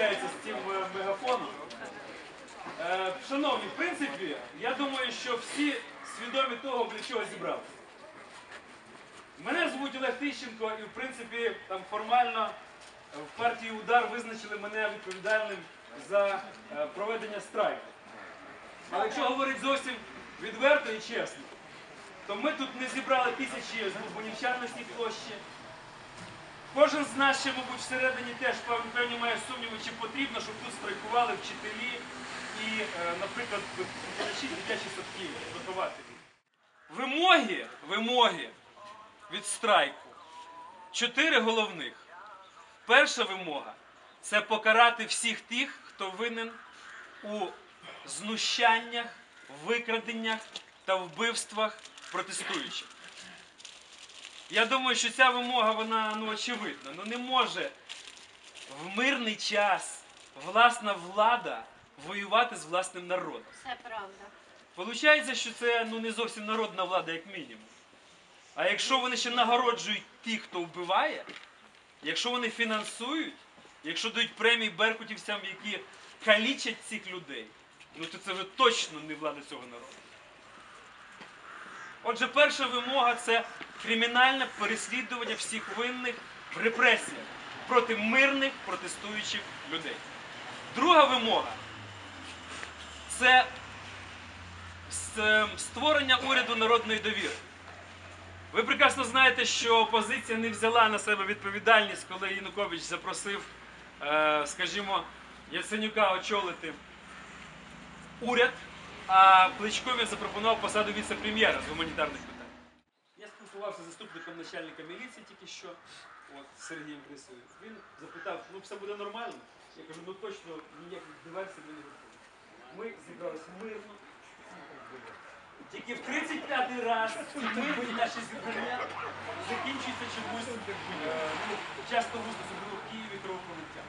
виходить, з цим е, мегафоном. Е, Шановні, в принципі, я думаю, що всі свідомі того, для чого зібралися. Мене звуть Олег Тищенко, і в принципі там формально е, в партії Удар визначили мене відповідальним за проведення страйку. Але якщо говорити зовсім відверто і чесно, то ми тут не зібрали тисячі злобунівчан на площі. Кожен з нас ще, мабуть, всередині теж певні має сумніви, чи потрібно, щоб тут страйкували вчителі і, е, наприклад, викладачі дитячі садки, вихователі. Вимоги, вимоги від страйку. Чотири головних. Перша вимога це покарати всіх тих, хто винен у знущаннях, викраденнях та вбивствах протестуючих. Я думаю, що ця вимога вона ну, очевидна. Ну не може в мирний час власна влада воювати з власним народом. Все правда. Получається, що це ну, не зовсім народна влада, як мінімум. А якщо вони ще нагороджують тих, хто вбиває, якщо вони фінансують, якщо дають премії беркутівцям, які калічать цих людей, ну то це вже точно не влада цього народу. Отже, перша вимога це кримінальне переслідування всіх винних в репресіях проти мирних протестуючих людей. Друга вимога це створення уряду народної довіри. Ви прекрасно знаєте, що опозиція не взяла на себе відповідальність, коли Янукович запросив, е, скажімо, Яценюка очолити уряд, а Кличко запропонував посаду віце-прем'єра з гуманітарних питань. Спілкувався з заступником начальника міліції тільки що, от Сергієм Грисовим. Він запитав, ну все буде нормально. Я кажу, ну точно ніяких диверсій ми не готові. Ми зібралися мирно. Тільки в 35-й раз ми наші зібрання закінчуються чомусь е, ну, часто густо, особливо в Києві кровопролиття.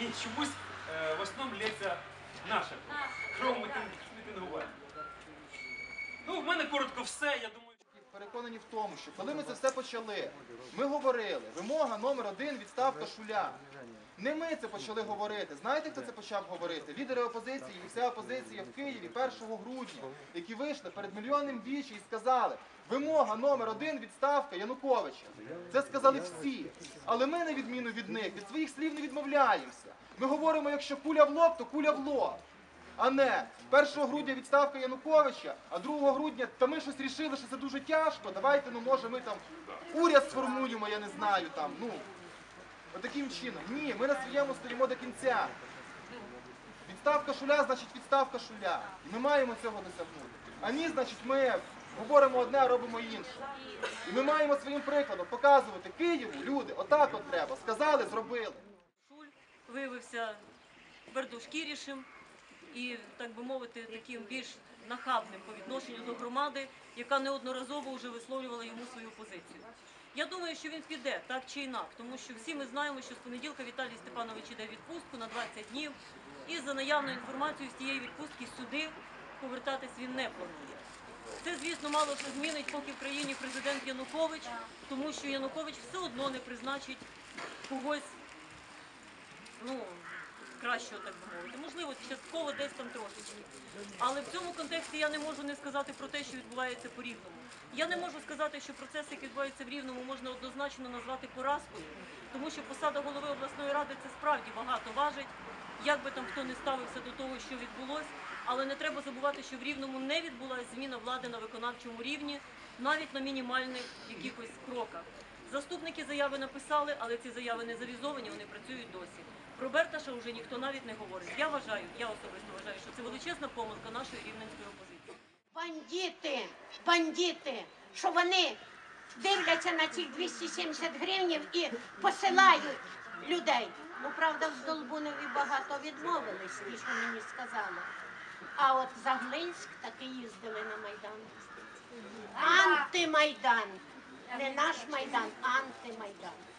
І чомусь е, в основному лється наша кров мітингування. Ну, в мене коротко все, я думаю. Переконані в тому, що коли ми це все почали, ми говорили, вимога номер один відставка шуля. Не ми це почали говорити. Знаєте, хто це почав говорити? Лідери опозиції і вся опозиція в Києві 1 грудня, які вийшли перед мільйонним вічі і сказали, вимога номер один відставка Януковича. Це сказали всі. Але ми, на відміну від них, від своїх слів не відмовляємося. Ми говоримо, якщо куля в лоб, то куля в лоб. А не 1 грудня відставка Януковича, а 2 грудня, та ми щось рішили, що це дуже тяжко. Давайте, ну може ми там уряд сформуємо, я не знаю там. Ну отаким чином. Ні, ми на своєму стоїмо до кінця. Відставка шуля, значить відставка шуля. І ми маємо цього досягнути. А ні, значить, ми говоримо одне, а робимо інше. І ми маємо своїм прикладом показувати Києву, люди, отак от треба. Сказали, зробили. Шуль виявився твердошкірішим і, так би мовити, таким більш нахабним по відношенню до громади, яка неодноразово вже висловлювала йому свою позицію. Я думаю, що він піде так чи інак, тому що всі ми знаємо, що з понеділка Віталій Степанович іде відпустку на 20 днів, і за наявною інформацією з тієї відпустки сюди повертатись він не планує. Це, звісно, мало що змінить, поки в країні президент Янукович, тому що Янукович все одно не призначить когось ну, кращого, так би мовити. Можливо, частково десь там трошечки. Але в цьому контексті я не можу не сказати про те, що відбувається по рівному. Я не можу сказати, що процеси, які відбуваються в рівному, можна однозначно назвати поразкою, тому що посада голови обласної ради це справді багато важить. Як би там хто не ставився до того, що відбулось, але не треба забувати, що в рівному не відбулася зміна влади на виконавчому рівні, навіть на мінімальних якихось кроках. Заступники заяви написали, але ці заяви не завізовані, вони працюють досі. Про Берташа вже ніхто навіть не говорить. Я вважаю, я особисто вважаю, що це величезна помилка нашої рівненської опозиції. Бандити, бандити, що вони дивляться на цих 270 гривнів і посилають людей. Ну, правда, в Долбунові багато відмовились, ті, що мені сказали. А от за Глинськ таки їздили на Майдан. Антимайдан. Не наш Майдан, антимайдан. Дякую.